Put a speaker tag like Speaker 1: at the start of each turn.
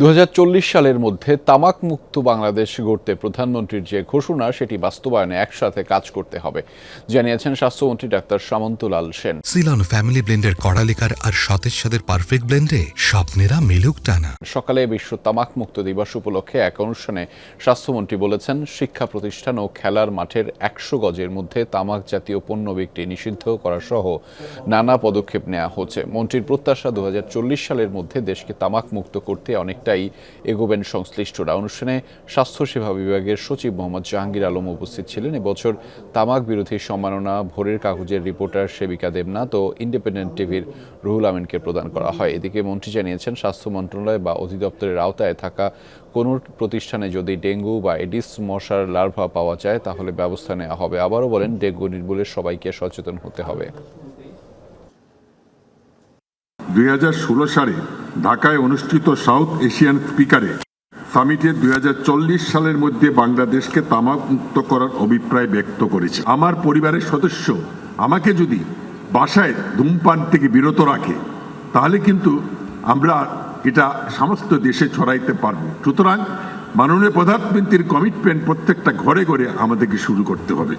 Speaker 1: দু হাজার চল্লিশ সালের মধ্যে তামাক মুক্ত বাংলাদেশ গড়তে প্রধানমন্ত্রীর যে ঘোষণা সেটি বাস্তবায়নে একসাথে কাজ করতে হবে জানিয়েছেন স্বাস্থ্যমন্ত্রী doctor Samantalal Sen.
Speaker 2: Ceylon family ব্লেন্ডের কড়ালিকার আর সতেজ সাদের পারফেক্ট ব্লেন্ডে স্বপ্নেরা মিলুক টানা।
Speaker 1: সকালে বিশ্ব তামাক মুক্ত দিবস উপলক্ষে এক অনুষ্ঠানে স্বাস্থ্যমন্ত্রী বলেছেন শিক্ষা প্রতিষ্ঠান ও খেলার মাঠের একশো গজের মধ্যে তামাক জাতীয় পণ্য বিক্রি নিষিদ্ধ করা সহ নানা পদক্ষেপ নেওয়া হচ্ছে। মন্ত্রীর প্রত্যাশা দু হাজার চল্লিশ সালের মধ্যে দেশকে তামাক মুক্ত করতে অনেকটাই এগোবেন সংশ্লিষ্টরা। অনুষ্ঠানে স্বাস্থ্যসেবা বিভাগের সচিব মোহাম্মদ জাহাঙ্গীর আলম উপস্থিত ছিলেন। এবছর তামাক বিরোধী সম্মাননা, ভোরের কাগজের রিপোর্টার সেবিকা দেবনাথ ও ইন্ডিপেন্ডেন্ট টিভির রুহুল আমিনকে প্রদান করা হয়। এদিকে মন্ত্রী জানিয়েছেন, স্বাস্থ্য মন্ত্রণালয় বা অধিদপ্তরের আওতায় থাকা কোনো প্রতিষ্ঠানে যদি ডেঙ্গু বা এডিস মশার লার্ভা পাওয়া যায়, তাহলে ব্যবস্থা নেওয়া হবে। আবারও বলেন, ডেঙ্গু নির্মূলে সবাইকে সচেতন হতে হবে।
Speaker 3: দুই হাজার ষোলো সালে ঢাকায় অনুষ্ঠিত সাউথ এশিয়ান স্পিকারে সামিটে দুই হাজার চল্লিশ সালের মধ্যে বাংলাদেশকে তামাক মুক্ত করার অভিপ্রায় ব্যক্ত করেছে। আমার পরিবারের সদস্য আমাকে যদি বাসায় ধূমপান থেকে বিরত রাখে, তাহলে কিন্তু আমরা এটা সমস্ত দেশে ছড়াইতে পারব। সুতরাং মাননীয় প্রধানমন্ত্রীর কমিটমেন্ট প্রত্যেকটা ঘরে ঘরে আমাদেরকে শুরু করতে হবে।